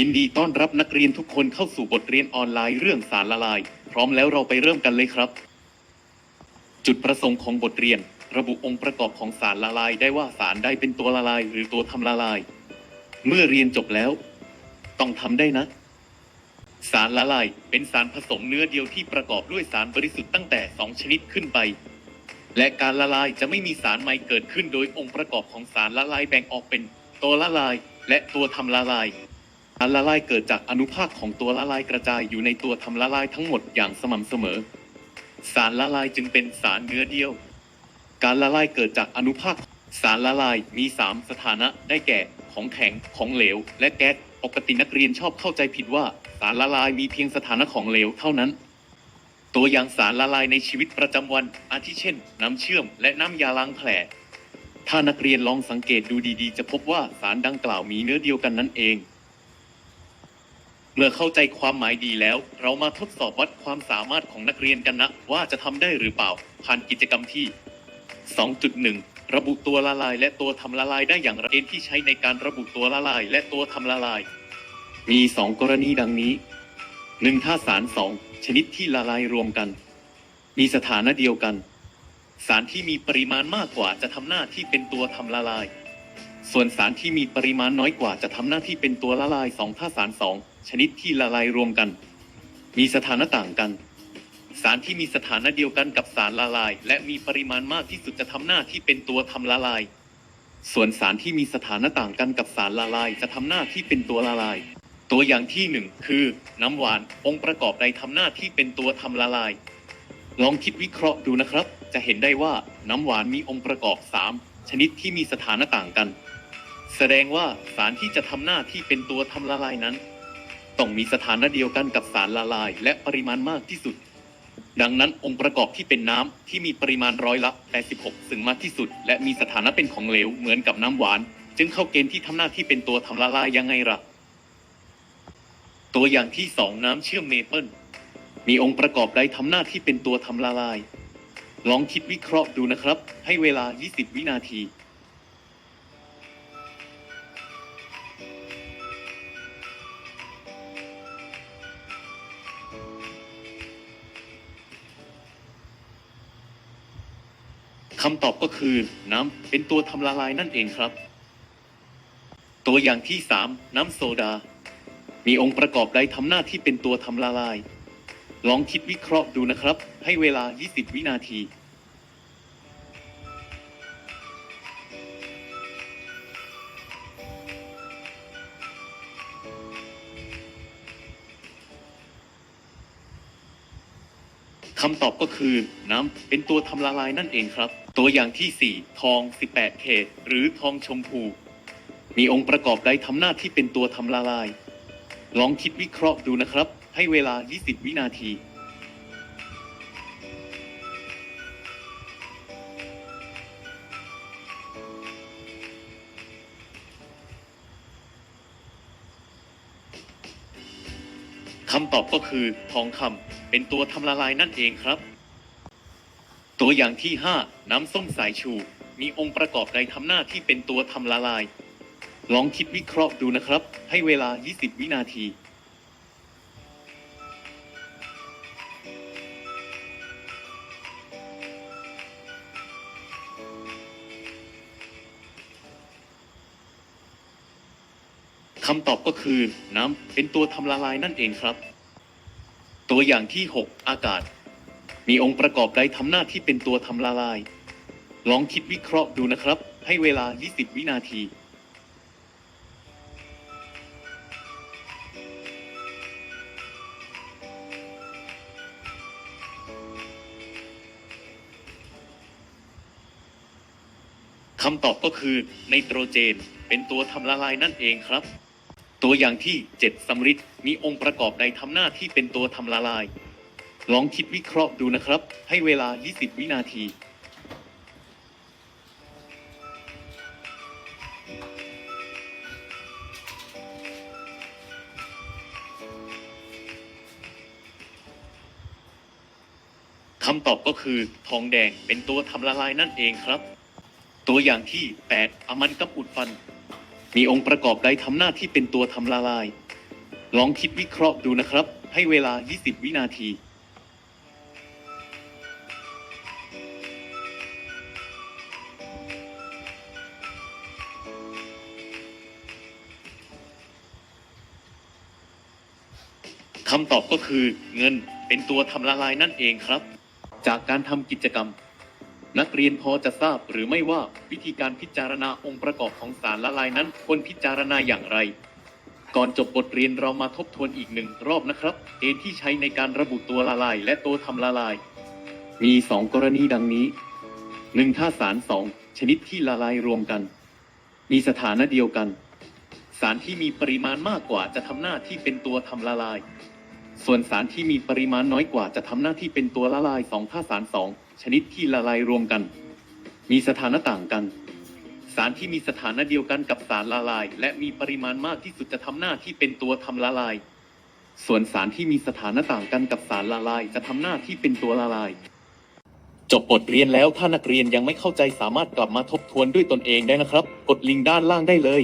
ยินดีต้อนรับนักเรียนทุกคนเข้าสู่บทเรียนออนไลน์เรื่องสารละลาย พร้อมแล้วเราไปเริ่มกันเลยครับ จุดประสงค์ของบทเรียน ระบุองค์ประกอบของสารละลายได้ว่าสารใดเป็นตัวละลาย หรือตัวทำละลาย เมื่อเรียนจบแล้ว ต้องทำได้นะ สารละลายเป็นสารผสมเนื้อเดียวที่ประกอบด้วยสารบริสุทธิ์ตั้งแต่ 2 ชนิดขึ้นไป และการละลายจะไม่มีสารใหม่เกิดขึ้น โดยองค์ประกอบของสารละลายแบ่งออกเป็น ตัวละลาย และตัวทำละลาย สารละลายเกิดจากอนุภาคของตัวละลายกระจายอยู่ในตัวทำละลายทั้งหมดอย่างสม่ำเสมอ สารละลายจึงเป็นสารเนื้อเดียว การละลายเกิดจากอนุภาค สารละลายมี 3 สถานะได้แก่ ของแข็ง ของเหลว และแก๊ส ปกตินักเรียนชอบเข้าใจผิดว่า สารละลายมีเพียงสถานะของเหลวเท่านั้น ตัวอย่างสารละลายในชีวิตประจำวัน อาทิเช่น น้ำเชื่อม และน้ำยาล้างแผลถ้านักเรียนลองสังเกตดูดีๆ จะพบว่าสารดังกล่าวมีเนื้อเดียวกันนั่นเอง เมื่อเข้าใจความหมายดีแล้ว เรามาทดสอบวัดความสามารถของนักเรียนกันนะ ว่าจะทำได้หรือเปล่า ผ่านกิจกรรมที่ 2.1 ระบุตัวละลาย และตัวทำละลายได้อย่างไรเกณฑ์ที่ใช้ในการระบุตัวละลาย และตัวทำละลาย มี 2 กรณีดังนี้ 1. ถ้าสาร 2 ชนิดที่ละลายรวมกัน มีสถานะเดียวกัน สารที่มีปริมาณมากกว่าจะทำหน้าที่เป็นตัวทำละลาย ส่วนสารที่มีปริมาณน้อยกว่าจะทำหน้าที่เป็นตัวละลายสองถ้าสารสองชนิดที่ละลายรวมกัน มีสถานะต่างกัน สารที่มีสถานะเดียวกันกับสารละลาย และมีปริมาณมากที่สุดจะทำหน้าที่เป็นตัวทำละลาย ส่วนสารที่มีสถานะต่างกันกับสารละลาย จะทำหน้าที่เป็นตัวละลาย ตัวอย่างที่หนึ่งคือ น้ำหวานองค์ประกอบใดทำหน้าที่เป็นตัวทำละลาย ลองคิดวิเคราะห์ดูนะครับ จะเห็นได้ว่าน้ำหวานมีองค์ประกอบ 3 ชนิดที่มีสถานะต่างกัน แสดงว่าสารที่จะทำหน้าที่เป็นตัวทำละลายนั้น ต้องมีสถานะเดียวกันกับสารละลาย และปริมาณมากที่สุด ดังนั้นองค์ประกอบที่เป็นน้ำที่มีปริมาณร้อยละ86ซึ่งมากที่สุด และมีสถานะเป็นของเหลวเหมือนกับน้ำหวาน จึงเข้าเกณฑ์ที่ทำหน้าที่เป็นตัวทำละลายยังไงล่ะ ตัวอย่างที่สองน้ำเชื่อมเมเปิลมีองค์ประกอบใดทำหน้าที่เป็นตัวทำละลาย ลองคิดวิเคราะห์ดูนะครับ ให้เวลา 20 วินาที คำตอบก็คือน้ำเป็นตัวทำละลายนั่นเองครับ ตัวอย่างที่ 3 น้ำโซดา มีองค์ประกอบใดทำหน้าที่เป็นตัวทำละลาย ลองคิดวิเคราะห์ดูนะครับ ให้เวลา 20 วินาที คำตอบก็คือน้ำเป็นตัวทำละลายนั่นเองครับ ตัวอย่างที่ 4 ทอง 18 เขต หรือทองชมพู มีองค์ประกอบใดทำหน้าที่เป็นตัวทำละลาย ลองคิดวิเคราะห์ดูนะครับ ให้เวลา 20 วินาที คำตอบก็คือทองคำเป็นตัวทำละลายนั่นเองครับ ตัวอย่างที่ 5 น้ำส้มสายชู มีองค์ประกอบใดทำหน้าที่เป็นตัวทำละลาย ลองคิดวิเคราะห์ดูนะครับ ให้เวลา 20 วินาที คำตอบก็คือน้ำเป็นตัวทำละลายนั่นเองครับ ตัวอย่างที่ 6 อากาศ มีองค์ประกอบใดทำหน้าที่เป็นตัวทำละลาย ลองคิดวิเคราะห์ดูนะครับ ให้เวลา 20 วินาทีคำตอบก็คือไนโตรเจนเป็นตัวทำละลายนั่นเองครับ ตัวอย่างที่7สำริดมีองค์ประกอบใดทำหน้าที่เป็นตัวทำละลาย ลองคิดวิเคราะห์ดูนะครับ ให้เวลา 20 วินาทีคำตอบก็คือทองแดงเป็นตัวทำละลายนั่นเองครับ ตัวอย่างที่ 8 อมันกับอุดฟัน มีองค์ประกอบใดทำหน้าที่เป็นตัวทำละลาย ลองคิดวิเคราะห์ดูนะครับ ให้เวลา 20 วินาทีคำตอบก็คือเงินเป็นตัวทำละลายนั่นเองครับ จากการทำกิจกรรม นักเรียนพอจะทราบหรือไม่ว่าวิธีการพิจารณาองค์ประกอบของสารละลายนั้นควรพิจารณาอย่างไร ก่อนจบบทเรียนเรามาทบทวนอีกหนึ่งรอบนะครับ เกณฑ์ที่ใช้ในการระบุตัวละลาย และตัวทำละลาย มีสองกรณีดังนี้หนึ่งถ้าสารสองชนิดที่ละลายรวมกัน มีสถานะเดียวกัน สารที่มีปริมาณมากกว่าจะทำหน้าที่เป็นตัวทำละลาย ส่วนสารที่มีปริมาณน้อยกว่าจะทำหน้าที่เป็นตัวละลายสองถ้าสารสองชนิดที่ละลายรวมกัน มีสถานะต่างกัน สารที่มีสถานะเดียวกันกับสารละลาย และมีปริมาณมากที่สุดจะทำหน้าที่เป็นตัวทำละลาย ส่วนสารที่มีสถานะต่างกันกับสารละลาย จะทำหน้าที่เป็นตัวละลาย จบบทเรียนแล้วถ้านักเรียนยังไม่เข้าใจสามารถกลับมาทบทวนด้วยตนเองได้นะครับ กดลิงก์ด้านล่างได้เลย